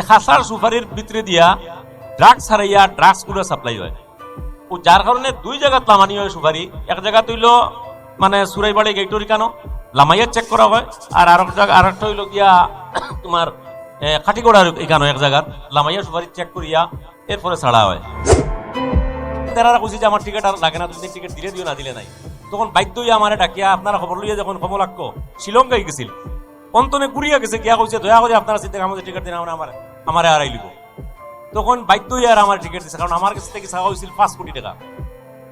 যে খাসার সুপারির ভিতরে দিয়া ড্রাগস হারাইয়া ড্রাগসগুলো সাপ্লাই হয়। ও যার কারণে দুই জায়গাত লামানি হয় সুপারি। এক জায়গা তৈল মানে সুরাইবাড়ি গেটরি কেন, লামাইয়া চেক করা হয়। আর আর জায়গা আর একটা হইল গিয়া তোমার এখানে এক জায়গাত। লামাইয়া সুপারি চেক করিয়া এরপরে ছাড়া হয়। তারা যে আমার টিকিট আর লাগে না, তুমি টিকিট দিলে দিও, না দিলে নাই। তখন বাধ্য হইয়া আমারে ডাকিয়া, আপনারা খবর লইয়া যখন কমলাক্ষ শ্রীলঙ্কায় গেছিল। অন্তনে ঘুরিয়া গেছে, গিয়া কইছে, দয়া করে আপনারা চিন্তা আমাদের টিকিট দিন আমার আমারে হারাই লিব। তখন বাধ্য আর আমার টিকিট দিছে, কারণ আমার কাছে থেকে চাওয়া হয়েছিল পাঁচ কোটি টাকা।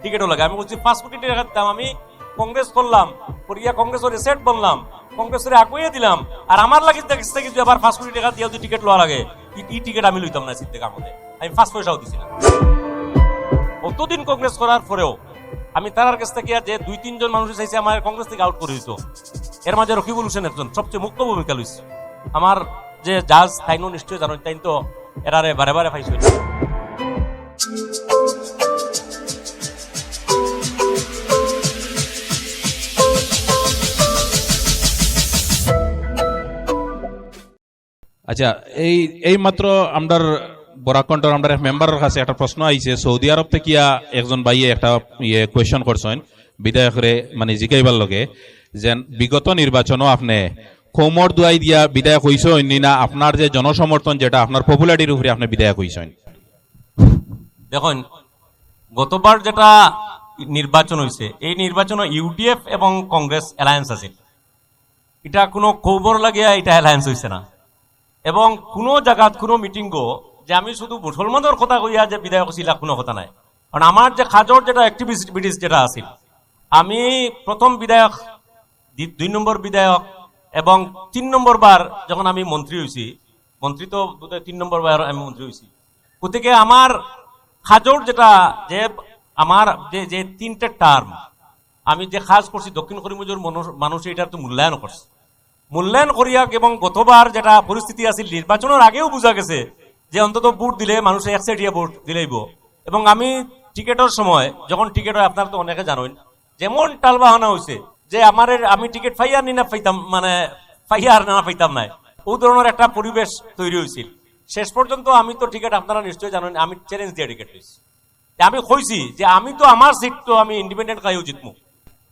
টিকিটও লাগে। আমি বলছি, পাঁচ কোটি টাকা দাম আমি, কংগ্রেস করলাম, করিয়া কংগ্রেসের সেট বললাম কংগ্রেসের আগুয়ে দিলাম, আর আমার লাগে কাছ থেকে যদি আবার পাঁচ কোটি টাকা দিয়ে যদি টিকিট লওয়া লাগে, ই- টিকিট আমি লইতাম না চিন্তা কামতে আমি পাঁচ পয়সাও দিছি না। অতদিন কংগ্রেস করার পরেও আমি তার কাছ থেকে যে দুই, তিনজন মানুষ চাইছে আমার কংগ্রেস থেকে আউট করে দিত। এর মাঝে রকিবুল হোসেন একজন সবচেয়ে মুখ্য ভূমিকা লইছে। আমার যে জাজ তাইনও নিশ্চয় জানো তাই তো এরারে বারে বারে পাইছে আচ্ছা এই এই মাত্র আমরার বরাকণ্ঠর আমরা মেম্বারের কাছে একটা প্রশ্ন আইছে সৌদি আরব থেকে একজন ভাইয়ে একটা ইয়ে কোয়েশন করছেন বিধায়করে মানে জিগাইবার লগে যে বিগত নির্বাচনও আপনি কোমর দুয়াই দিয়া বিধায়ক হইছেন না আপনার যে জনসমর্থন যেটা, আপনার পপুলারিটির উপরে আপনি বিধায়ক হইছেন দেখুন, গতবার যেটা নির্বাচন হয়েছে এই নির্বাচনে ইউডিএফ এবং কংগ্রেস অ্যালায়েন্স আছে এটা কোনো খবর লাগিয়া এটা অ্যালায়েন্স হয়েছে না। এবং কোনো জায়গাত কোনো মিটিংও যে আমি শুধু মুসলমানের কথা কইয়া যে বিধায়ক ছিল কোনো কথা নাই। কারণ আমার যে খাজর যেটা অ্যাক্টিভিটিস যেটা আছিল, আমি প্রথম বিধায়ক দুই নম্বর বিধায়ক এবং তিন নম্বর বার যখন আমি মন্ত্রী হয়েছি মন্ত্রী তো তিন নম্বর বার আমি মন্ত্রী হয়েছি গতিকে আমার খাজর যেটা, যে আমার যে যে তিনটা টার্ম আমি যে কাজ করছি, দক্ষিণ করিমগঞ্জের মানুষ- এটার তো মূল্যায়ন করছে। মূল্যায়ন করিয়া এবং গতবার যেটা পরিস্থিতি আছিল, নির্বাচনের আগেও বোঝা গেছে যে অন্তত ভোট দিলে মানুষ এক সাইডিয়া ভোট দিলেইব। এবং আমি টিকেটের সময়, যখন টিকেট হয়, আপনারা তো অনেকে জানেন, যেমন টালবাহানা হয়েছে যে আমার আমি টিকিট ফাইয়ার নি না পাইতাম মানে ফাইয়ার না পাইতাম নাই। ও ধরনের একটা পরিবেশ তৈরি হয়েছিল শেষ পর্যন্ত আমি তো টিকিট আপনারা নিশ্চয়ই জানেন, আমি চ্যালেঞ্জ দিয়ে টিকিট পেয়েছি আমি কইছি যে আমি তো আমার সিট তো আমি ইন্ডিপেন্ডেন্ট খাইও জিতমু।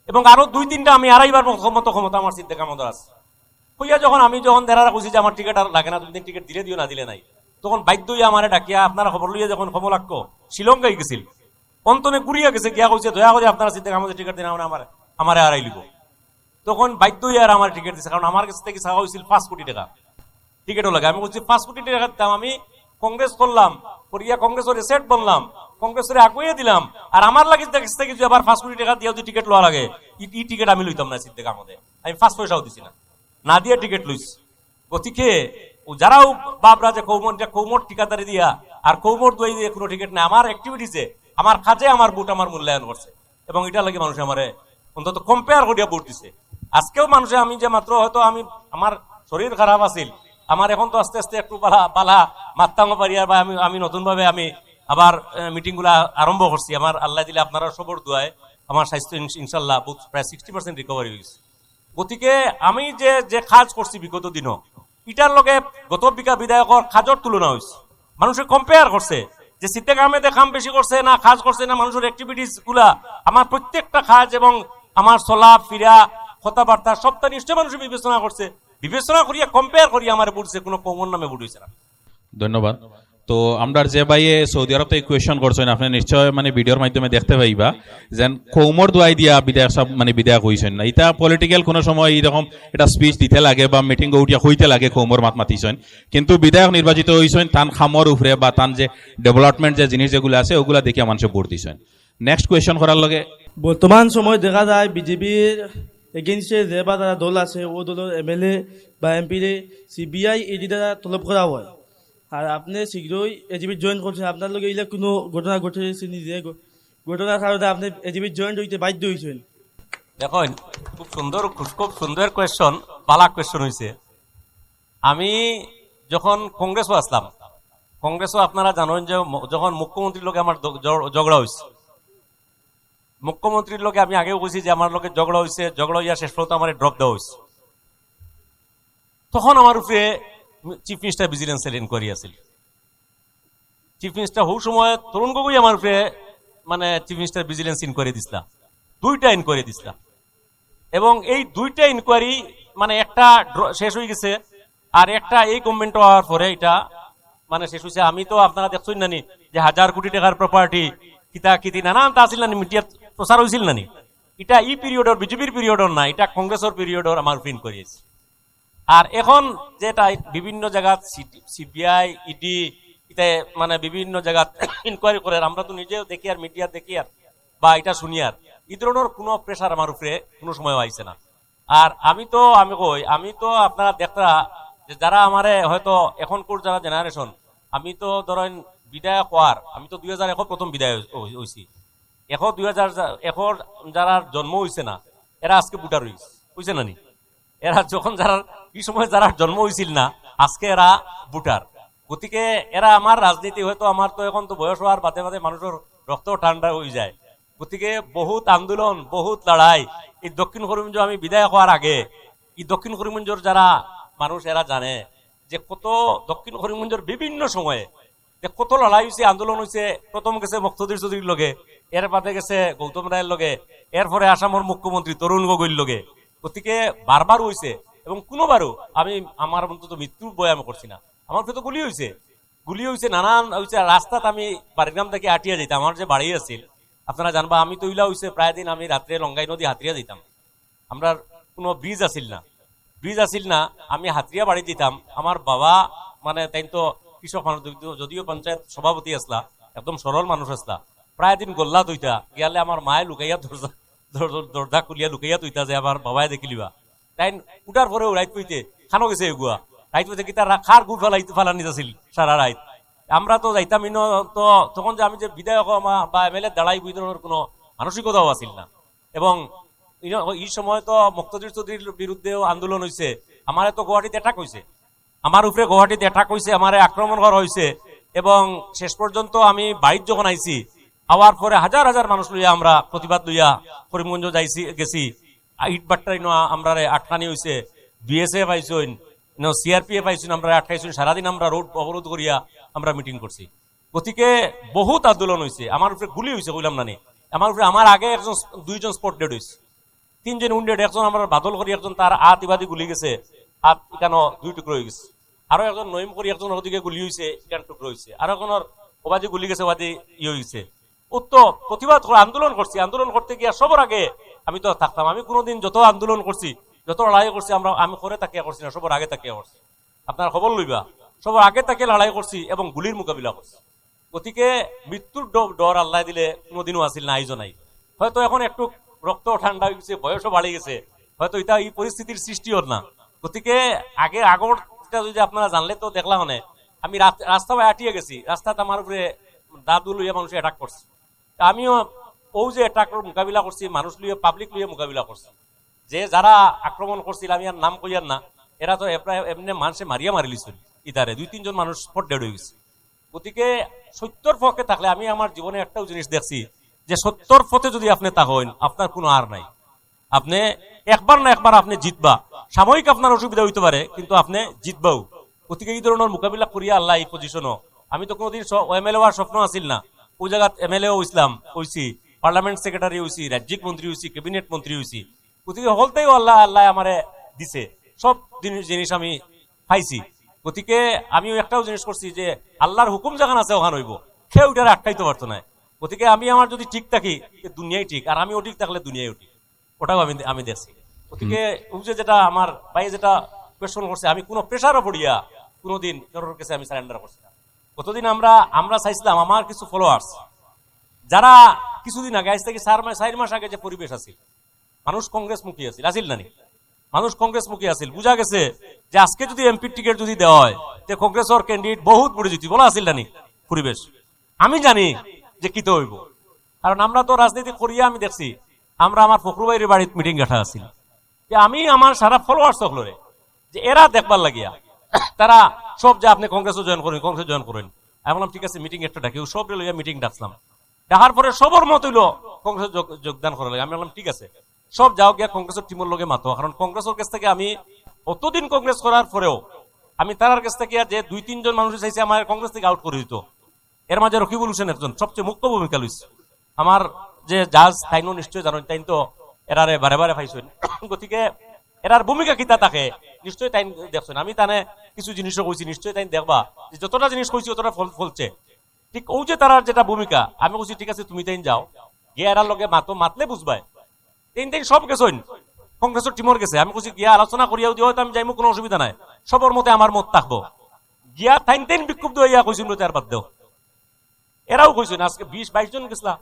এবং আরও দুই তিনটা আমি আড়াইবার ক্ষমতা ক্ষমতা আমার সিট দেখা মতো আছে। কইয়া যখন আমি যখন দেরারা কইছি যে আমার টিকিট আর লাগে না তুমি টিকিট দিলে দিও না, দিলে নাই। তখন বাধ্য হইয়া আমারে ডাকিয়া আপনারা খবর লইয়া যখন কমলাক্ষ শ্রীলঙ্কায় গেছিল, অন্তনে ঘুরিয়া গেছে, গিয়া কইছে, দয়া করে আপনারা সিট দেখা আমাদের টিকিট দিন, আমরা আমার হারাই লিব তখন বাধ্য হইয়া আর আমার টিকিট দিছে, কারণ আমার কাছ থেকে চাওয়া হয়েছিল পাঁচ কোটি টাকা। টিকিটও লাগে। আমি বলছি, পাঁচ কোটি টাকার দাম আমি, কংগ্রেস করলাম, করিয়া কংগ্রেসের সেট বললাম কংগ্রেসের আগুয়ে দিলাম, আর আমার লাগে কাছ থেকে যদি আবার পাঁচ কোটি টাকা দিয়ে যদি টিকিট লওয়া লাগে, ই- টিকিট আমি লইতাম না সিদ্ধে কামতে আমি পাঁচ পয়সাও দিছি না। না দিয়ে টিকিট লইছি। গতিকে যারাও বাবরা যে কৌমর যে কৌমর ঠিকাদারি দিয়া, আর কৌমর দই দিয়ে কোনো টিকিট নেই, আমার অ্যাক্টিভিটিসে আমার কাজে আমার বুট, আমার মূল্যায়ন করছে। এবং এটা লাগে মানুষ আমারে অন্তত কম্পেয়ার করিয়া ভোট দিছে। আজকেও মানুষে আমি যে মাত্র হয়তো আমি আমার শরীর খারাপ আছিল আমার এখন তো আস্তে আস্তে একটু বালা বালা মাত্তাঙ্গ পারিয়ার বা আমি আমি নতুনভাবে আমি আবার মিটিংগুলা আরম্ভ করছি আমার আল্লাহ দিলে আপনারা সবর দোয়ায় আমার স্বাস্থ্য ইনশ- ইনশাল্লাহ প্রায় সিক্সটি পার্সেন্ট রিকভারি হয়েছে গতিকে আমি যে যে কাজ করছি বিগত দিনও ইটার লগে গত বিকা বিধায়কর কাজর তুলনা হয়েছে মানুষে কম্পেয়ার করছে যে শীতে কামেতে কাম বেশি করছে না কাজ করছে না মানুষের অ্যাক্টিভিটিসগুলা। আমার প্রত্যেকটা কাজ এবং আমার চলা ফিরা, কথাবার্তা, সবটা নিশ্চয় মানুষ বিবেচনা করছে। বিবেচনা করিয়া কম্পেয়ার করিয়া আমার বুঝছে কোনো কমন নামে বুঝছে না। ধন্যবাদ। তো আমরা যে ভাইয়ে সৌদি আরব থেকে কোয়েশন করছেন, আপনি নিশ্চয় মানে ভিডিওর মাধ্যমে দেখতে পাইবা যেন কৌমর দোয়াই দিয়া বিধায়ক সব মানে বিধায়ক হইছেন না। এটা পলিটিক্যাল কোনো সময় এরকম এটা স্পিচ দিতে লাগে বা মিটিং উঠিয়া হইতে লাগে কৌমর মাত মাতিছেন। কিন্তু বিধায়ক নির্বাচিত হইছেন, তান খামর উপরে বা তান যে ডেভেলপমেন্ট যে জিনিস যেগুলো আছে, ওগুলা দেখিয়া মানুষে ভোট দিছেন। নেক্সট কোয়েশন করার লগে বর্তমান সময় দেখা যায় বিজেপির এগেনস্টে যে বা তারা দল আছে ও দলের এম এল এ বা এমপিরে সিবিআই ইডি দ্বারা তলব করা হয়। আর আপনি শীঘ্রই এজিবি জয়েন করছেন আপনার লগে এইলা কোনো ঘটনা ঘটেছে নিজে ঘটনার কারণে আপনি এজিবি জয়েন হইতে বাধ্য হয়েছেন দেখুন, খুব সুন্দর খুব- সুন্দর কোয়েশন পালা কোয়েশন হয়েছে আমি যখন কংগ্রেসও আসলাম কংগ্রেসও আপনারা জানেন যে যখন মুখ্যমন্ত্রীর লোকে আমার ঝগড়া হয়েছে মুখ্যমন্ত্রীর লোকে আমি আগেও বলছি যে আমার লোকে ঝগড়া হয়েছে ঝগড়া হইয়া শেষ পর্যন্ত আমার ড্রপ দেওয়া হয়েছে তখন আমার উপরে চিফ মিনিস্টার ভিজিলেন্সের ইনকোয়ারি আছিল। চিফ মিনিস্টার হৌ সময় তরুণ গগৈ আমার উপরে মানে চিফ মিনিস্টার ভিজিলেন্স ইনকোয়ারি দিছিলা। দুইটা ইনকোয়ারি দিছিলা। এবং এই দুইটা ইনকোয়ারি মানে একটা শেষ হয়ে গেছে আর একটা এই গভর্নমেন্ট হওয়ার পরে এটা মানে শেষ হয়েছে আমি তো আপনারা দেখছেন নানি যে হাজার কোটি টাকার প্রপার্টি কিতা কিতি নানান তা আছিল নানি মিডিয়াত প্রচার হয়েছিল নানি এটা ই পিরিয়ডর বিজেপির পিরিয়ডর না, এটা কংগ্রেসের পিরিয়ডর আমার ফিন করিয়েছে আর এখন যেটা বিভিন্ন জায়গাত সিবিআই ইডি ইতে মানে বিভিন্ন জায়গাত ইনকোয়ারি করে আমরা তো নিজেও দেখি আর মিডিয়া দেখি আর, বা এটা শুনি আর। এই ধরনের কোনো প্রেশার আমার উপরে কোনো সময় আইছে না। আর আমি তো, আমি কই, আমি তো আপনারা দেখরা যে যারা আমারে হয়তো এখনকার যারা জেনারেশন আমি তো ধরেন বিদায় হওয়ার, আমি তো দুই এখন প্রথম বিদায় হয়েছি এখন দুই হাজার এখন যারা জন্ম হয়েছে না এরা আজকে বুটার বুঝছে না নি? এরা যখন যারা সময় যারা জন্ম হয়েছিল না, আজকে এরা ভোটার গতিকে এরা আমার রাজনীতি হয়তো আমার তো এখন তো বয়স হওয়ার বাদে বাদে মানুষের রক্ত ঠান্ডা হয়ে যায়। গতিকে বহুত আন্দোলন, বহুত লড়াই, এই দক্ষিণ করিমগঞ্জ আমি বিদায় হওয়ার আগে, এই দক্ষিণ করিমগঞ্জের যারা মানুষ এরা জানে, যে কত দক্ষিণ করিমগঞ্জের বিভিন্ন সময়ে, যে কত লড়াই হয়েছে আন্দোলন হয়েছে প্রথম গেছে মুক্তদির চৌধুরীর লগে। এর বাদে গেছে গৌতম রায়ের লগে। এরপরে আসামের মুখ্যমন্ত্রী তরুণ গগৈর লগে। গতিকে বারবার হয়েছে এবং কোনোবারও আমি, আমার অন্তত মৃত্যুর বয় আমি করছি না। আমার তো গুলি হয়েছে গুলি হয়েছে নানান হয়েছে রাস্তাত আমি বাড়িগ্রাম থেকে আটিয়া যেতাম আমার যে বাড়ি আছিল, আপনারা জানবা, আমি তো ইলা হয়েছে প্রায় দিন আমি রাত্রে লঙ্গাই নদী হাতরিয়া দিতাম আমরা কোনো ব্রিজ আছিল না। ব্রিজ আছিল না, আমি হাতরিয়া বাড়ি দিতাম। আমার বাবা মানে তাই তো কৃষক মানুষ যদিও পঞ্চায়েত সভাপতি আসলা একদম সরল মানুষ আসলা প্রায় দিন গোল্লা তুইতা গিয়ালে আমার মায়ে লুকাইয়া দরজা দর- দরজা খুলিয়া লুকাইয়া তুইতা যে আমার বাবাই দেখিলিবা তাই উঠার পরেও রাইত কইতে, খানো গেছে এগুয়া রাইত কইতে, কিতা খার গুড় ফেলাই, ফেলানি যাছিল সারা রাইত আমরা তো যাইতাম ইনো, তো তখন যে আমি যে বিধায়ক বা এমএলএ দাঁড়াই বুঝ ধরনের কোনো মানসিকতাও আছিল না। এবং এই সময় তো মুক্তজির চৌধুরীর বিরুদ্ধেও আন্দোলন হয়েছে আমার তো গুয়াহাটিতে অ্যাটাক হয়েছে আমার উপরে গুয়াহাটিতে অ্যাটাক হয়েছে আমার আক্রমণ করা হয়েছে এবং শেষ পর্যন্ত আমি বাইর যখন আইছি আওয়ার পরে হাজার হাজার মানুষ লইয়া আমরা প্রতিবাদ লইয়া করিমগঞ্জ যাইছি, গেছি। ইট বাট্টার ইনো আমরা আটকানি হয়েছে বিএসএফ আইসইন ইনো সিআরপিএফ আইসইন আমরা আটকাইছি সারাদিন আমরা রোড অবরোধ করিয়া আমরা মিটিং করছি। গতিকে বহুত আন্দোলন হয়েছে আমার উপরে গুলি হয়েছে কইলাম নানি আমার উপরে, আমার আগে একজন দুইজন স্পট ডেড হয়েছে তিনজন উন্ডেড একজন আমার বাদল করি, একজন তার হাত ইবাদি গুলি গেছে। হাত ইকানো দুই টুকরো হয়ে গেছে। আরও একজন নইম করি, একজন ওদিকে গুলি হয়েছে ইকান টুকরো হয়েছে আর একজনের ওবাদি গুলি গেছে ওবাদি ইয়ে হয়েছে উত্ত প্রতিবাদ আন্দোলন করছি। আন্দোলন করতে গিয়ে সবার আগে আমি তো থাকতাম। আমি কোনোদিন যত আন্দোলন করছি, যত লড়াই করছি, আমরা, আমি করে তাকিয়া করছি না, সবার আগে তাকিয়া করছি। আপনার খবর লইবা, সবার আগে তাকে লড়াই করছি এবং গুলির মোকাবিলা করছি। গতিকে মৃত্যুর ডর আল্লাহ দিলে কোনোদিনও আসিল না আইজ নাই। হয়তো এখন একটু রক্ত ঠান্ডা হয়ে গেছে, বয়সও বাড়ে গেছে, হয়তো এটা এই পরিস্থিতির সৃষ্টি হল না। গতিকে আগে আগরটা যদি আপনারা জানলে তো দেখলাম মানে আমি রাস্তায় আটিয়ে গেছি, রাস্তাতে আমার উপরে দাদু লইয়া মানুষ অ্যাটাক করছে। আমিও ও যে অ্যাটাকের মোকাবিলা করছি মানুষ লইয়া পাবলিক লইয়া মোকাবিলা করছি যে যারা আক্রমণ করছিল আমি আর নাম কইয়ার না এরা তো এমনি মানুষে মারিয়া মারিলিছিল ইতারে দুই, তিনজন মানুষ স্পট ডেড হয়ে গেছে। গতিকে সত্যর পক্ষে থাকলে আমি আমার জীবনে একটাও জিনিস দেখছি, যে সত্যর পথে যদি আপনি তা হইন আপনার কোনো আর নাই। আপনি একবার না একবার আপনি জিতবা। সাময়িক আপনার অসুবিধা হইতে পারে কিন্তু আপনি জিতবাও। গতিকে এই ধরনের মোকাবিলা করিয়া আল্লাহ এই পজিশনও আমি তো কোনোদিন এমএলএ হওয়ার স্বপ্ন আছিল না। ওই জায়গাত এমএলএ হইছিলাম হইছি পার্লামেন্ট সেক্রেটারি হইছি রাজ্যিক মন্ত্রী হইছি ক্যাবিনেট মন্ত্রী হইছি গতিকে হলতেই আল্লাহ আল্লাহ আমারে দিছে সব জিনিস আমি পাইছি গতিকে আমিও একটাও জিনিস করছি যে আল্লাহর হুকুম যেখানে আছে ওখানে হইব কেউ ওটার আটকাইতে পারতো না গতিকে আমি আমার যদি ঠিক থাকি দুনিয়াই ঠিক আর আমিও ঠিক থাকলে দুনিয়াই ঠিক ওটাও আমি আমি দেখছি গতিকে ও যে যেটা আমার ভাই যেটা কোয়েশন করছে আমি কোনো প্রেশারও পড়িয়া কোনোদিন কারোর কাছে আমি সারেন্ডার করছি না কতদিন আমরা আমরা চাইছিলাম আমার কিছু ফলোয়ার্স যারা কিছুদিন আগে, আজ থেকে চার মাস চার মাস আগে যে পরিবেশ আছিল, মানুষ কংগ্রেস মুখী আছিল আছিল নানি মানুষ কংগ্রেস মুখী আছিল। বুঝা গেছে যে আজকে যদি এমপির টিকিট যদি দেওয়া হয়, তে কংগ্রেসের ক্যান্ডিডেট বহুত বড় জিতি বলা আছিল নানি পরিবেশ। আমি জানি যে কিতে হইব। কারণ আমরা তো রাজনীতি করিয়া আমি দেখছি, আমরা আমার ফখরুবাইয়ের বাড়িতে মিটিং গাঠা আছিল। যে আমি, আমার সারা ফলোয়ার্স সকলরে যে এরা দেখবার লাগিয়া তারা সব যে আপনি কংগ্রেসও জয়েন করেন, কংগ্রেস জয়েন করেন। আমি বললাম, ঠিক আছে মিটিং একটা ডাকি। সব লইয়া মিটিং ডাকলাম ডাকার পরে সবর মত হইল কংগ্রেস যোগদান করা লাগে। আমি বললাম, ঠিক আছে, সব যাও গিয়া কংগ্রেসের টিমের লগে মাতো। কারণ কংগ্রেসের কাছ থেকে আমি অতদিন কংগ্রেস করার পরেও আমি তার কাছ থেকে যে দুই তিনজন মানুষ চাইছে, আমার কংগ্রেস থেকে আউট করে দিত। এর মাঝে রকিবুল হোসেন একজন সবচেয়ে মুখ্য ভূমিকা লইছে। আমার যে জাজ, তাইনও নিশ্চয় জানেন তাই তো এরারে বারে বারে পাইছেন গতিকে এরার ভূমিকা কিতা থাকে? নিশ্চয় তাই দেখছেন আমি তানে কিছু জিনিসও কইছি নিশ্চয় তাই দেখবা। যে যতটা জিনিস কইছি ততটা ফল ফলছে। ঠিক ও যে তার যেটা ভূমিকা, আমি কইছি ঠিক আছে, তুমি তাই যাও। গিয়ে এরার লগে মাতো, মাতলে বুঝবাই তিন দিন সব গেছেন কংগ্রেসের টিমর গেছে। আমি কইছি গিয়া আলোচনা করিয়াও দিও আমি যাইমু, কোনো অসুবিধা নাই। সবর মতে আমার মত থাকব গিয়া থাইন তাইন বিক্ষুব্ধ হইয়া কইছিল তার বাদ দেও। এরাও কইছেন আজকে বিশ, বাইশ জন গেছিলা।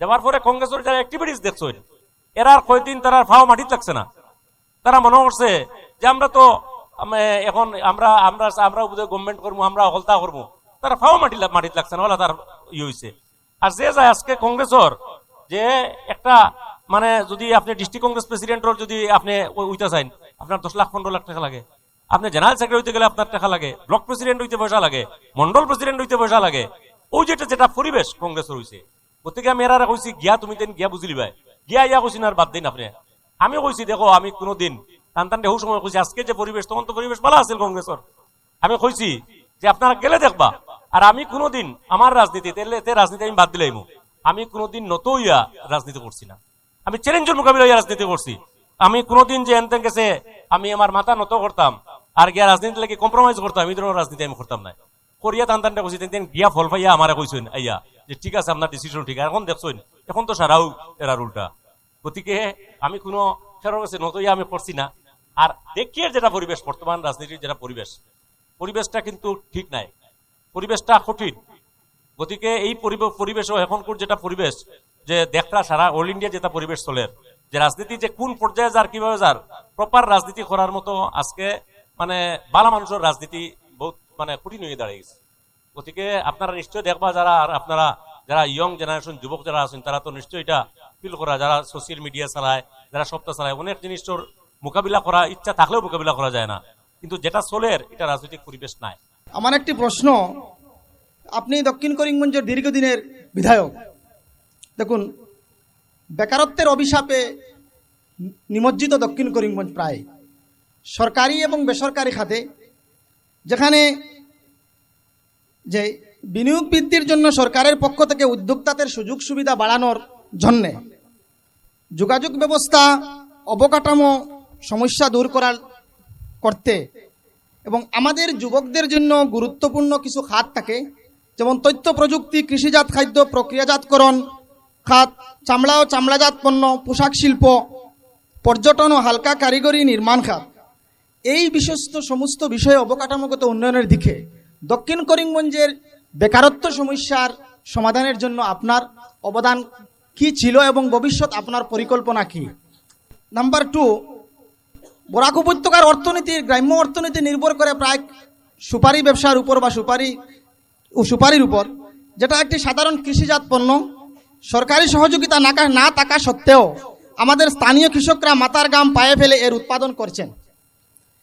যাওয়ার পরে কংগ্রেসের যারা অ্যাক্টিভিটিস দেখছেন এরার কয়দিন তারা ফাও মাটিত লাগছে না। তারা মনে করছে যে আমরা তো এখন আমরা আমরা আমরা গভর্নমেন্ট করব আমরা হলতা করব তারা ফাও মাটি মাটিত লাগছে না তার ইয়ে হয়েছে আর যে যায় আজকে কংগ্রেসর যে একটা মানে যদি আপনি ডিস্ট্রিক্ট কংগ্রেস প্রেসিডেন্টর যদি আপনি উইতা চাইন আপনার দশ লাখ, পনেরো লাখ টাকা লাগে। আপনি জেনারেল সেক্রেটারি হইতে গেলে আপনার টাকা লাগে। ব্লক প্রেসিডেন্ট হইতে পয়সা লাগে। মন্ডল প্রেসিডেন্ট হইতে পয়সা লাগে। ওই যেটা যেটা পরিবেশ কংগ্রেসের হইছে। গতিকে আমি এরা কইছি, গিয়া তুমি তেন গিয়া বুঝলি ভাই গিয়া ইয়া কইছি না বাদ দিন আপনি। আমি কইছি, দেখো, আমি কোনোদিন টান টান ঢেউ সময় কইছি, আজকে যে পরিবেশ, তখন তো পরিবেশ ভালো আছিল কংগ্রেসের। আমি কইছি যে আপনারা গেলে দেখবা। আর আমি কোনোদিন আমার রাজনীতি রাজনীতি আমি বাদ দিলাইম আমি কোনোদিন নত ইয়া রাজনীতি করছি না। আমি চ্যালেঞ্জের মোকাবিলা ইয়া রাজনীতি করছি। আমি কোনোদিন যে এনতেন গেছে, আমি আমার মাথা নত করতাম। আর গিয়া রাজনীতি লাগে কম্প্রোমাইজ করতাম, এই ধরনের রাজনীতি আমি করতাম না করিয়া টান টানটা কইছি, তেন গিয়া ফল পাইয়া আমারে কইছেন, আইয়া, যে ঠিক আছে, আপনার ডিসিশন ঠিক আছে এখন দেখছেন, এখন তো সারাও এরার উল্টা। গতিকে আমি কোনো ফেরো গেছে নতইয়া আমি পড়ছি না। আর দেখিয়ে যেটা পরিবেশ, বর্তমান রাজনীতির যেটা পরিবেশ, পরিবেশটা কিন্তু ঠিক নাই। পরিবেশটা কঠিন। গতিকে এই পরিবে- পরিবেশও এখনকার যেটা পরিবেশ, যে দেখরা সারা অল ইন্ডিয়া যেটা পরিবেশ চলে, যে রাজনীতি যে কোন পর্যায়ে যার, কীভাবে যার প্রপার রাজনীতি করার মতো আজকে মানে বালা মানুষের রাজনীতি বহুত মানে কঠিন হয়ে দাঁড়িয়ে গেছে। গতিকে আপনারা নিশ্চয় দেখবা যারা, আর আপনারা যারা ইয়ং জেনারেশন যুবক যারা আছেন, তারা তো নিশ্চয়ই এটা ফিল করা, যারা সোশ্যাল মিডিয়া চালায়, যারা সপ্তাহ চালায়, অনেক জিনিস জিনিসটার মোকাবিলা করা, ইচ্ছা থাকলেও মোকাবিলা করা যায় না। কিন্তু যেটা চলের, এটা রাজনৈতিক পরিবেশ নাই। আমার একটি প্রশ্ন, আপনি দক্ষিণ করিমগঞ্জের দীর্ঘদিনের বিধায়ক। দেখুন, বেকারত্বের অভিশাপে নিমজ্জিত দক্ষিণ করিমগঞ্জ প্রায়। সরকারি এবং বেসরকারি খাতে, যেখানে যে বিনিয়োগ বৃদ্ধির জন্য সরকারের পক্ষ থেকে উদ্যোক্তাদের সুযোগ সুবিধা বাড়ানোর জন্যে যোগাযোগ ব্যবস্থা, অবকাঠামো সমস্যা দূর করার করতে এবং আমাদের যুবকদের জন্য গুরুত্বপূর্ণ কিছু খাত থাকে, যেমন তথ্য প্রযুক্তি, কৃষিজাত খাদ্য, প্রক্রিয়াজাতকরণ খাত, চামড়া ও চামড়াজাত পণ্য, পোশাক শিল্প, পর্যটন ও হালকা কারিগরি নির্মাণ খাত। এই বিশ্বস্ত সমস্ত বিষয়ে অবকাঠামোগত উন্নয়নের দিকে দক্ষিণ করিমগঞ্জের বেকারত্ব সমস্যার সমাধানের জন্য আপনার অবদান কি ছিল এবং ভবিষ্যৎ আপনার পরিকল্পনা কি? নাম্বার টু বরাক উপত্যকার অর্থনীতি, গ্রাম্য অর্থনীতি নির্ভর করে প্রায় সুপারি ব্যবসার উপর বা সুপারি ও সুপারির উপর, যেটা একটি সাধারণ কৃষিজাত পণ্য। সরকারি সহযোগিতা না না থাকা সত্ত্বেও আমাদের স্থানীয় কৃষকরা মাথার গাম পায়ে ফেলে এর উৎপাদন করছেন।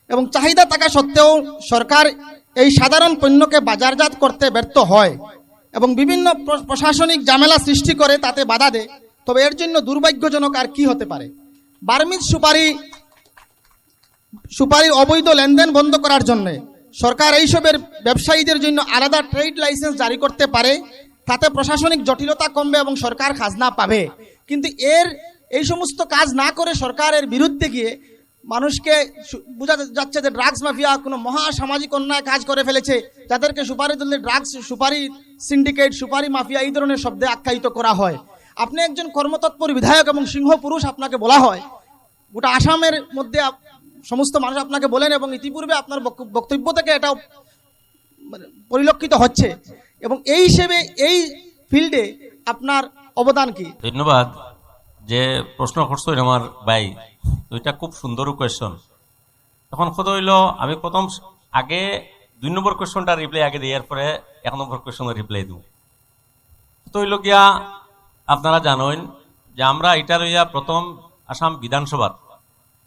এবং চাহিদা থাকা সত্ত্বেও সরকার এই সাধারণ পণ্যকে বাজারজাত করতে ব্যর্থ হয় এবং বিভিন্ন প্রশাসনিক ঝামেলা সৃষ্টি করে তাতে বাধা দেয়। তবে এর জন্য দুর্ভাগ্যজনক আর কি হতে পারে? বার্মিজ সুপারি সুপারির অবৈধ লেনদেন বন্ধ করার জন্য সরকার এইসবের ব্যবসায়ীদের জন্য আলাদা ট্রেড লাইসেন্স জারি করতে পারে, তাতে প্রশাসনিক জটিলতা কমবে এবং সরকার খাজনা পাবে। কিন্তু এর, এই সমস্ত কাজ না করে সরকারের বিরুদ্ধে গিয়ে মানুষকে বোঝা যাচ্ছে যে ড্রাগস মাফিয়া কোনো মহা সামাজিক অন্যায় কাজ করে ফেলেছে, যাদেরকে সুপারি দিলে ড্রাগস সুপারি সিন্ডিকেট সুপারি মাফিয়া এই ধরনের শব্দে আখ্যায়িত করা হয়। আপনি একজন কর্মতৎপর বিধায়ক এবং সিংহ পুরুষ আপনাকে বলা হয়। গোটা আসামের মধ্যে সমস্ত মানুষ আপনাকে বলেন এবং ইতিপূর্বে আপনার বক্ত- বক্তব্য থেকে এটা মানে পরিলক্ষিত হচ্ছে। এবং এই হিসেবে এই ফিল্ডে আপনার অবদান কি? ধন্যবাদ। যে প্রশ্ন করছ আমার ভাই। ওইটা খুব সুন্দর কোয়েশন তখন কত হইল, আমি প্রথম আগে দুই নম্বর কোয়েশনটা রিপ্লাই আগে দিই, এরপরে এক নম্বর কোয়েশনের রিপ্লাই দিব। তো হইল গিয়া, আপনারা জানেন যে আমরা এটা লইয়া প্রথম আসাম বিধানসভার,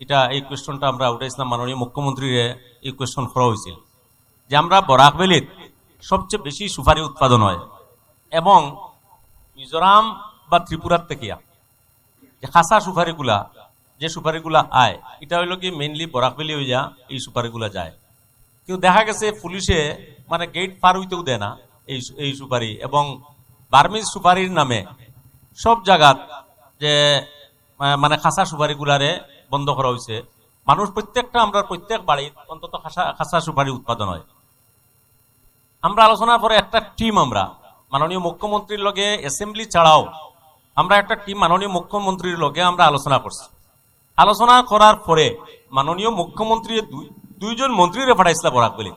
এটা এই কোয়েশনটা আমরা উঠাইছিলাম মাননীয় মুখ্যমন্ত্রীর এই কোয়েশন করা হয়েছিল। যে আমরা বরাকবেলিত সবচেয়ে বেশি সুপারি উৎপাদন হয়, এবং মিজোরাম বা ত্রিপুরার থেকে যে খাসা সুপারিগুলা, যে সুপারিগুলা আয়, এটা হইল কি মেইনলি বরাকবেলি যা এই সুপারিগুলা যায়। কিন্তু দেখা গেছে পুলিশে মানে গেট পার হইতেও দেয় না এই এই সুপারি এবং বার্মিজ সুপারির নামে সব জায়গাত যে মানে খাসা সুপারি গুলারে বন্ধ করা হয়েছে মানুষ প্রত্যেকটা, আমরা প্রত্যেক বাড়ি অন্তত খাসা খাসা সুপারি উৎপাদন হয়। আমরা আলোচনার পরে একটা টিম আমরা, মাননীয় মুখ্যমন্ত্রীর লগে অ্যাসেম্বলি ছাড়াও আমরা একটা টিম মাননীয় মুখ্যমন্ত্রীর লগে আমরা আলোচনা করছি। আলোচনা করার পরে মাননীয় মুখ্যমন্ত্রী দুই- দুইজন মন্ত্রীরে পাঠাইছিল বরাক বলে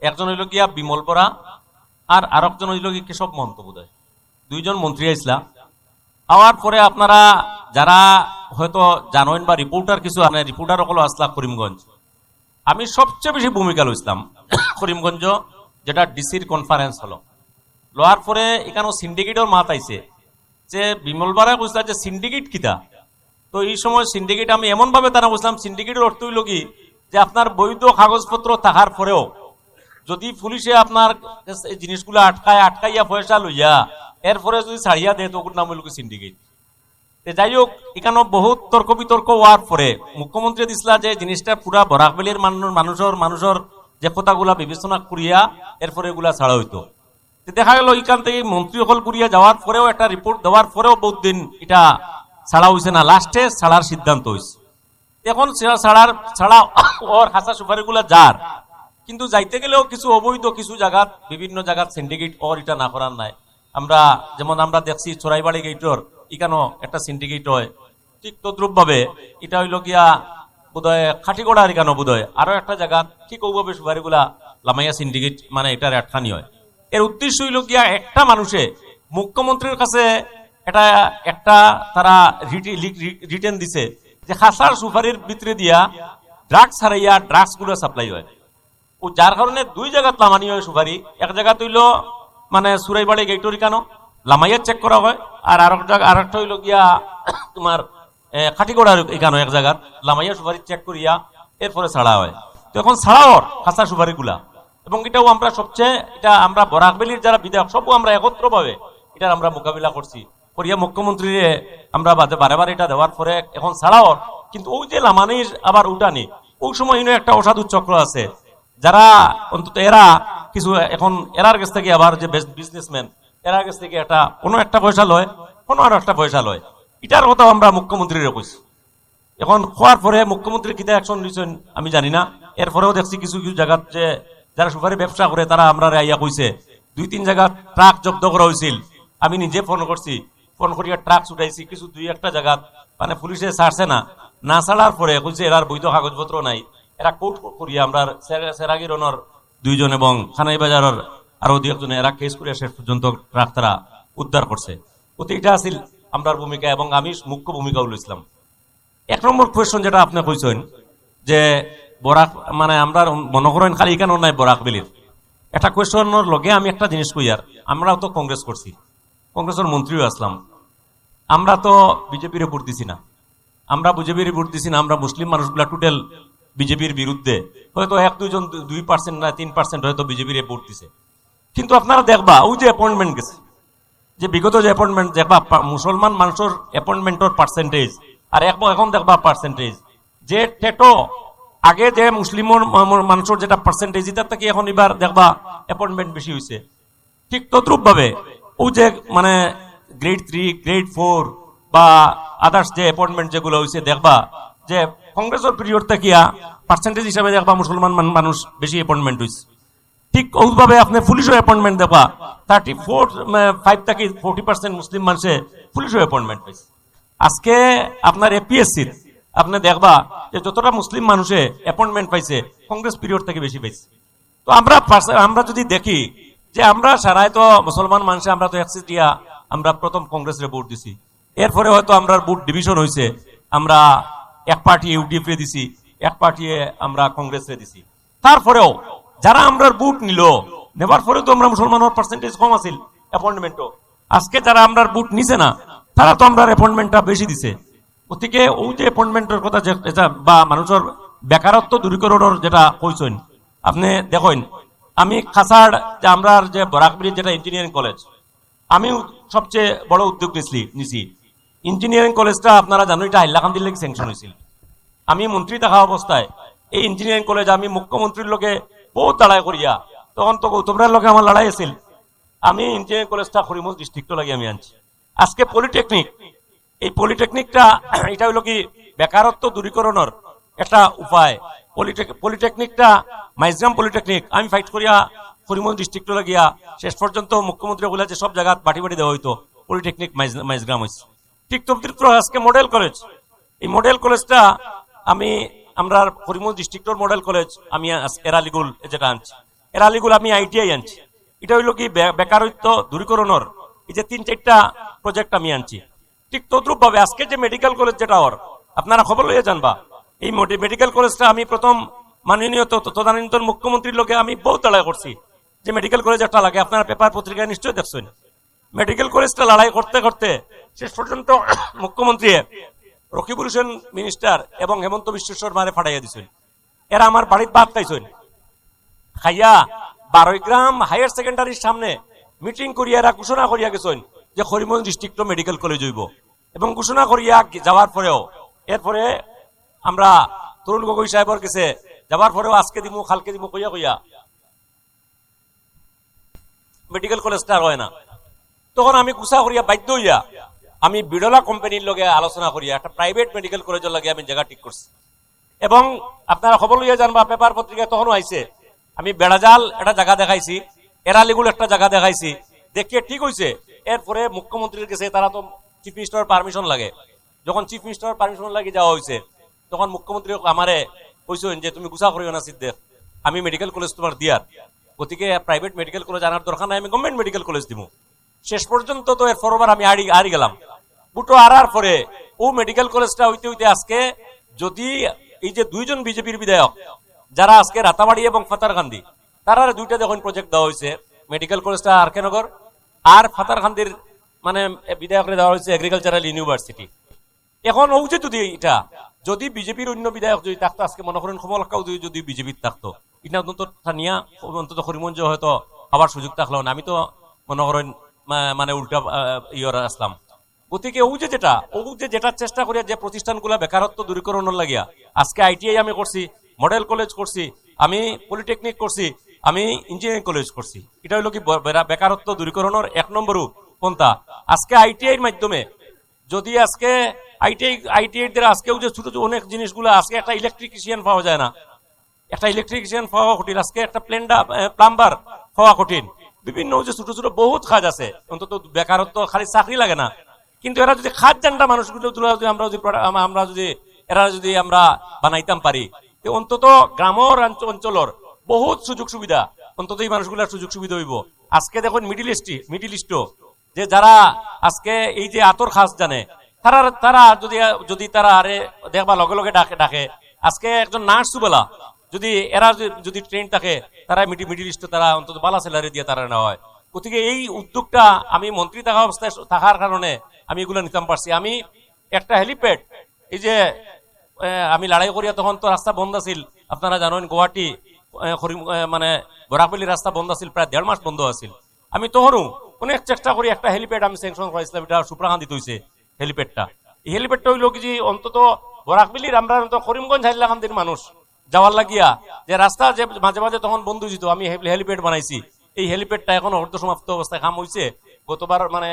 একজন হইল গিয়া বিমল বরা আর আরেকজন হইল গিয়া কেশব মহন্ত বোধহয়। দুইজন মন্ত্রী আইসলা আওয়ার পরে আপনারা যারা হয়তো জানেন বা রিপোর্টার কিছু আনে, রিপোর্টার সকল আসলা করিমগঞ্জ। আমি সবচেয়ে বেশি ভূমিকা লইছিলাম করিমগঞ্জ, যেটা ডিসির কনফারেন্স হলো। লওয়ার পরে এখানে সিন্ডিকেটর মাত আইছে যে বিমল বারা বুঝলা যে সিন্ডিকেট কিতা? তো এই সময় সিন্ডিকেট আমি এমন ভাবে তারা বুঝলাম সিন্ডিকেটের অর্থ হইল কি? যে আপনার বৈধ কাগজপত্র থাকার পরেও যদি পুলিশে আপনার জিনিসগুলো আটকায়, আটকাইয়া পয়সা লইয়া, এরপরে যদি ছাড়িয়া দেয় তো ওগুলোর নাম হইল সিন্ডিকেট যাই হোক, এখানে বহুত তর্ক বিতর্ক হওয়ার পরে মুখ্যমন্ত্রী দিছিলা যে জিনিসটা পুরা বরাকবেলির মানুষ মানুষের মানুষের যে কথাগুলা বিবেচনা করিয়া এরপরে এগুলা ছাড়া হইতো। দেখা গেল এখান থেকে মন্ত্রী সকল করিয়া যাওয়ার পরেও একটা রিপোর্ট দেওয়ার পরেও বহুত দিন এটা ছাড়া হয়েছে না। লাস্টে ছাড়ার সিদ্ধান্ত হয়েছে এখন ছাড়ার, ছাড়া ওর হাসা সুপারিগুলা যার। কিন্তু যাইতে গেলেও কিছু অবৈধ কিছু জায়গাত বিভিন্ন জায়গাত সিন্ডিকেট ওর এটা না করার নাই। আমরা, যেমন আমরা দেখছি চোরাইবাড়ি গেটর এখানেও একটা সিন্ডিকেট হয়। ঠিক তদ্রুপ ভাবে এটা হইল গিয়া বোধহয় খাটিগড়ার এখানে বোধহয়। আরও একটা জায়গা ঠিক ওভাবে সুপারিগুলা লামাইয়া সিন্ডিকেট মানে এটার একখানি হয়। এর উদ্দেশ্য হইল গিয়া একটা মানুষে মুখ্যমন্ত্রীর কাছে এটা একটা তারা রিটেন দিছে যে খাসার সুপারির ভিতরে দিয়া ড্রাগস হারাইয়া ড্রাগসগুলো সাপ্লাই হয়। ও যার কারণে দুই জায়গাত লামানি হয় সুপারি। এক জায়গা তৈল মানে সুরাইবাড়ি গেটরি কেন লামাইয়া চেক করা হয়। আর আরেক জায়গা আর একটা হইল গিয়া তোমার খাটিগড়ার এখানে এক জায়গাত। লামাইয়া সুপারি চেক করিয়া এরপরে ছাড়া হয়। তো এখন ছাড়া ছাড়াও খাসা সুপারি গুলা এবং এটাও আমরা সবচেয়ে, এটা আমরা বরাকবেলির যারা বিধায়ক, সবও আমরা একত্র ভাবে এটার আমরা মোকাবিলা করছি। করিয়া মুখ্যমন্ত্রীর আমরা বারে বারে এটা দেওয়ার পরে এখন ছাড়াও, কিন্তু ওই যে লামানির আবার উঠানি, ওই সময় একটা অসাধু চক্র আছে। যারা অন্তত এরা কিছু এখন, এরার কাছ থেকে আবার যে বিজনেসম্যান এরার কাছ থেকে একটা, কোনো একটা পয়সা লয়, কোনো আর একটা পয়সা লয়। এটার কথা আমরা মুখ্যমন্ত্রীর কইছি। এখন খোয়ার পরে মুখ্যমন্ত্রী কিতা অ্যাকশন নিয়েছেন আমি জানি না। এরপরেও দেখছি কিছু কিছু জায়গাত যে যারা সুপারি ব্যবসা করে, তারা আমরা আইয়া কইছে, দুই তিন জায়গা ট্রাক জব্দ করা হয়েছিল আমি নিজে ফোন করছি, ফোন করিয়া ট্রাক ছুটাইছি, কিছু দুই একটা জায়গাত মানে পুলিশে ছাড়ছে না। না ছাড়ার পরে কইছে এরার বৈধ কাগজপত্র নাই। এরা কোর্ট করিয়া আমরা সেরাগিরনের দুইজন এবং খানাই বাজারের আরও দুই একজন, এরা কেস করিয়া শেষ পর্যন্ত ট্রাক তারা উদ্ধার করছে। এটা আছিল আমরার ভূমিকা এবং আমি মুখ্য ভূমিকাও লইছিলাম। এক নম্বর কোয়েশন যেটা আপনি কইছেন, যে বরাক মানে আমরা মনে করেন খালি কেন নাই বরাক বেলির একটা কোয়েশনের লগে আমি একটা জিনিস কই আর, আমরাও তো কংগ্রেস করছি। কংগ্রেসের মন্ত্রীও আসলাম। আমরা তো বিজেপির ভোট দিছি না। আমরা বিজেপির ভোট দিছি না, আমরা মুসলিম মানুষগুলা টোটাল বিজেপির বিরুদ্ধে। হয়তো এক, দুইজন, দুই পার্সেন্ট না, তিন পার্সেন্ট হয়তো বিজেপির ভোট দিছে। কিন্তু আপনারা দেখবা, ওই যে অ্যাপয়েন্টমেন্ট গেছে। যে বিগত যে অ্যাপয়েন্টমেন্ট দেখবা মুসলমান মানুষের অ্যাপয়েন্টমেন্টর পার্সেন্টেজ আর এখন দেখবা পার্সেন্টেজ যে টেটো আগে যে মুসলিমর ম- মানুষের যেটা পার্সেন্টেজ এটার থেকে এখন এবার দেখবা অ্যাপয়েন্টমেন্ট বেশি হয়েছে ঠিক তদ্রুপ ভাবে ও যে মানে গ্রেড থ্রি গ্রেড ফোর বা আদার্স যে অ্যাপয়েন্টমেন্ট যেগুলো হয়েছে দেখবা যে কংগ্রেসের পিরিয়ড থাকিয়া পার্সেন্টেজ হিসাবে দেখবা মুসলমান মান- মানুষ বেশি অ্যাপয়েন্টমেন্ট হয়েছে ঠিক ওইভাবে আপনি পুলিশের অ্যাপয়েন্টমেন্ট দেখবা থার্টি ফোর ফাইভ থেকে ফোর্টি পার্সেন্ট মুসলিম মানুষে পুলিশের অ্যাপয়েন্টমেন্ট পাইছে আজকে আপনার এপিএসসির আপনি দেখবা যে যতটা মুসলিম মানুষে অ্যাপয়েন্টমেন্ট পাইছে কংগ্রেস পিরিয়ড থেকে বেশি পাইছে। তো আমরা আমরা যদি দেখি যে আমরা সারাই তো মুসলমান মানুষে আমরা তো অ্যাক্সিস দিয়া আমরা প্রথম কংগ্রেসের ভোট দিছি। এরপরে হয়তো আমরা ভোট ডিভিশন হয়েছে আমরা এক পার্টি ইউডিএফ এ দিছি, এক পার্টি আমরা কংগ্রেসে দিছি। তারপরেও যারা আমরা বুট নিল, নেবার পরে তো আমরা মুসলমানের পার্সেন্টেজ কম আছিল অ্যাপয়েন্টমেন্টও আজকে যারা আমরা বুট নিছে না, তারা তো আমরা অ্যাপয়েন্টমেন্টটা বেশি দিছে। গতিকে ওই যে অ্যাপয়েন্টমেন্টের কথা বা মানুষের বেকারত্ব দূরীকরণের যেটা কইছেন আপনি দেখেন, আমি খাসার যে আমরা যে বরাকবির যেটা ইঞ্জিনিয়ারিং কলেজ আমি সবচেয়ে বড় উদ্যোগ নিছি নিছি। ইঞ্জিনিয়ারিং কলেজটা আপনারা জানেন এটা হাইলাকান্দির লেগে স্যাংশন হয়েছিল আমি মন্ত্রী থাকা অবস্থায় এই ইঞ্জিনিয়ারিং কলেজ আমি মুখ্যমন্ত্রীর লোকে বহুত লড়াই করিয়া, তখন তো গৌতমরার লোকে আমার লড়াই আছিল। আমি ইঞ্জিনিয়ারিং কলেজটা হরিমল ডিস্ট্রিক্ট লাগে আমি আনছি। আজকে পলিটেকনিক এই পলিটেকনিকটা এটা হইল কি বেকারত্ব দূরীকরণের একটা উপায়। পলিটেক- পলিটেকনিকটা মাইজগ্রাম পলিটেকনিক আমি ফাইট করিয়া হরিমল ডিস্ট্রিক্ট লাগিয়া শেষ পর্যন্ত মুখ্যমন্ত্রী বলে যে সব জায়গা বাটি বাটি দেওয়া হইতো পলিটেকনিক মাইজ- মাইজগ্রাম হয়েছে ঠিক তবদির আজকে মডেল কলেজ এই মডেল কলেজটা আমি, আমরা হরিমল ডিস্ট্রিক্টর মডেল কলেজ আমি এরালিগুল যেটা আনছি। এরালিগুল আমি আইটিআই আনছি। এটা হইল কি বেকারত্ব দূরীকরণের এই যে তিন চারটা প্রজেক্ট আমি আনছি। ঠিক তদ্রুপ ভাবে আজকে যে মেডিকেল কলেজ যেটা ওর, আপনারা খবর লইয়া জানবা। এই মেডিকেল কলেজটা আমি প্রথম মাননীয় তদানীন্তন মুখ্যমন্ত্রীর লোকে আমি বহুত লড়াই করছি। যে মেডিকেল কলেজ একটা লাগে, আপনারা পেপার পত্রিকায় নিশ্চয়ই দেখছেন। মেডিকেল কলেজটা লড়াই করতে করতে শেষ পর্যন্ত মুখ্যমন্ত্রী রকিবুল হোসেন মিনিস্টার এবং হেমন্ত বিশ্ব শর্মারে ফাটাইয়া দিছেন। এরা আমার বাড়ির ভাত খাইছেন খাইয়া বারোই গ্রাম হায়ার সেকেন্ডারির সামনে মিটিং করিয়া এরা ঘোষণা করিয়া গেছেন যে হরিমল ডিস্ট্রিক্ট মেডিকেল কলেজ হইব। এবং ঘোষণা করিয়া যাওয়ার পরেও, এরপরে আমরা তরুণ গগৈ সাহেবের কাছে যাওয়ার পরেও আজকে দিমু, কালকে দিমু কইয়া কইয়া। মেডিকেল কলেজটা হয় না। তখন আমি গুছা করিয়া বাধ্য হইয়া আমি বিড়লা কোম্পানির লগে আলোচনা করিয়া একটা প্রাইভেট মেডিকেল কলেজের লগে আমি জায়গা ঠিক করছি এবং আপনারা খবর লইয়া জানবা পেপার পত্রিকায় তখনও আইছে আমি বেড়াজাল একটা জায়গা দেখাইছি এরালিগুল একটা জায়গা দেখাইছি। দেখিয়ে ঠিক হইছে এরপরে মুখ্যমন্ত্রীর কাছে তারা তো চিফ মিনিস্টার পারমিশন লাগে। যখন চিফ মিনিস্টার পারমিশন লাগে যাওয়া হয়েছে তখন মুখ্যমন্ত্রী আমারে কইছেন যে, তুমি গুছা করিও না সিদ্ধেক আমি মেডিকেল কলেজ তোমার দিয়ার গতিকে প্রাইভেট মেডিকেল কলেজ আনার দরকার নাই, আমি গভর্নমেন্ট মেডিকেল কলেজ দিব শেষ পর্যন্ত তো এর ফরবার আমি আড়ি আড়ি গেলাম। বুটো আরার পরে ও মেডিকেল কলেজটা হইতে হইতে আজকে যদি এই যে দুইজন বিজেপির বিধায়ক যারা আজকে রাতাবাড়ি এবং ফাতারকান্দি তারা দুইটা যখন প্রজেক্ট দেওয়া হয়েছে মেডিকেল কলেজটা আর কে নগর আর ফাতারকান্দির মানে বিধায়করে দেওয়া হয়েছে এগ্রিকালচারাল ইউনিভার্সিটি এখন যে যদি এটা, যদি বিজেপির অন্য বিধায়ক যদি থাকতো, আজকে মনে করেন কমলকাও যদি যদি বিজেপির থাকতো এটা অন্তত নিয়া অন্তত হরিমঞ্জ হয়তো আবার সুযোগ থাকল না। আমি তো মনে করেন মানে উল্টা ইয়র আসলাম। গতিকে ও যে যেটা, ও যে যেটার চেষ্টা করিয়া যে প্রতিষ্ঠানগুলো বেকারত্ব দূরীকরণের লাগিয়া, আজকে আইটিআই আমি করছি, মডেল কলেজ করছি, আমি পলিটেকনিক করছি, আমি ইঞ্জিনিয়ারিং কলেজ করছি। এটা হলো কি বেকারত্ব দূরীকরণের এক নম্বর পন্থা আজকে আইটিআই এর মাধ্যমে। যদি আজকে আইটিআই আইটিআই দ্বারা আজকেও যে ছোট ছোট অনেক জিনিসগুলো, আজকে একটা ইলেকট্রিশিয়ান পাওয়া যায় না। একটা ইলেকট্রিশিয়ান পাওয়া কঠিন। আজকে একটা প্লেন্ডা প্লাম্বার পাওয়া কঠিন। বিভিন্ন যে ছোট ছোট বহুত কাজ আছে, অন্তত বেকারত্ব, খালি চাকরি লাগে না। কিন্তু এরা যদি খাদ জানটা মানুষগুলো যদি আমরা যদি আমরা যদি, এরা যদি আমরা বানাইতাম পারি অন্তত গ্রামর অঞ্চ- অঞ্চলের বহুত সুযোগ সুবিধা। অন্তত এই মানুষগুলোর সুযোগ সুবিধা হইব। আজকে দেখুন মিডিল ইস্টি মিডিল ইস্টও যে যারা আজকে এই যে আতর খাস জানে, তারা তারা যদি যদি তারা আরে দেখবা লগে লগে ডাকে ডাকে। আজকে একজন নার্স বলা যদি এরা যদি- ট্রেন থাকে, তারা মিডিল মিডিল ইস্টে তারা অন্তত বালা স্যালারি দিয়ে তারা নেওয়া হয়। গতিকে এই উদ্যোগটা আমি মন্ত্রী থাকা অবস্থায়, থাকার কারণে আমি এগুলো নিতাম পারছি। আমি একটা হেলিপ্যাড এই যে আমি লড়াই করিয়া তখন তো রাস্তা বন্ধ আছিল। আপনারা জানেন গুয়াহাটি মানে বরাকবলি রাস্তা বন্ধ আছিল, প্রায় দেড় মাস বন্ধ আছিল। আমি তখনও অনেক চেষ্টা করি একটা হেলিপ্যাড আমি স্যাংশন করেছিলাম এটা সুপ্রাকান্দিত হয়েছে হেলিপ্যাডটা। এই হেলিপ্যাডটা হইল কি যে অন্তত বরাকবিলির আমরা অন্তত করিমগঞ্জ হাইলাকান্দির মানুষ যাওয়ার লাগিয়া যে রাস্তা যে মাঝে মাঝে তখন বন্ধ হয়েছিল আমি হেলিপ্যাড বানাইছি। এই হেলিপ্যাডটা এখন অর্ধ সমাপ্ত অবস্থায় কাম হয়েছে গতবার মানে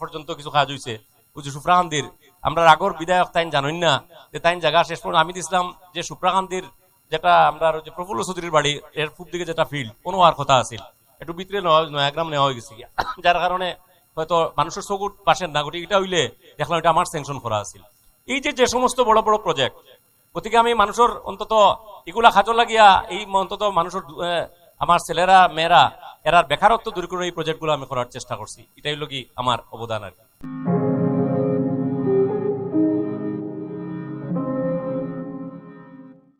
পর্যন্ত কিছু কাজ হয়েছে বুঝি সুপ্রাকান্দির আমরা আগর বিধায়ক তাইন জানেন না। যে তাইন জায়গা শেষ পর্যন্ত আমি দিছিলাম যে সুপ্রাকান্দির যেটা আমরা প্রফুল্ল চৌধুরীর বাড়ি, এর পূব দিকে যেটা ফিল্ড কোনো আর কথা আছিল একটু ভিতরে নয়াগ্রাম নেওয়া হয়ে গেছে যার কারণে হয়তো মানুষের চকুর পাশের না গতিকে এটা হইলে দেখলাম এটা আমার স্যাংশন করা আছিল। এই যে যে সমস্ত বড় বড় প্রজেক্ট গতিকে আমি মানুষের অন্তত এগুলা খাজর লাগিয়া এই অন্তত মানুষের আমার ছেলেরা মেয়েরা এরার বেকারত্ব দূর করে এই প্রজেক্টগুলো আমি করার চেষ্টা করছি এটাই হলো কি আমার অবদান আর কি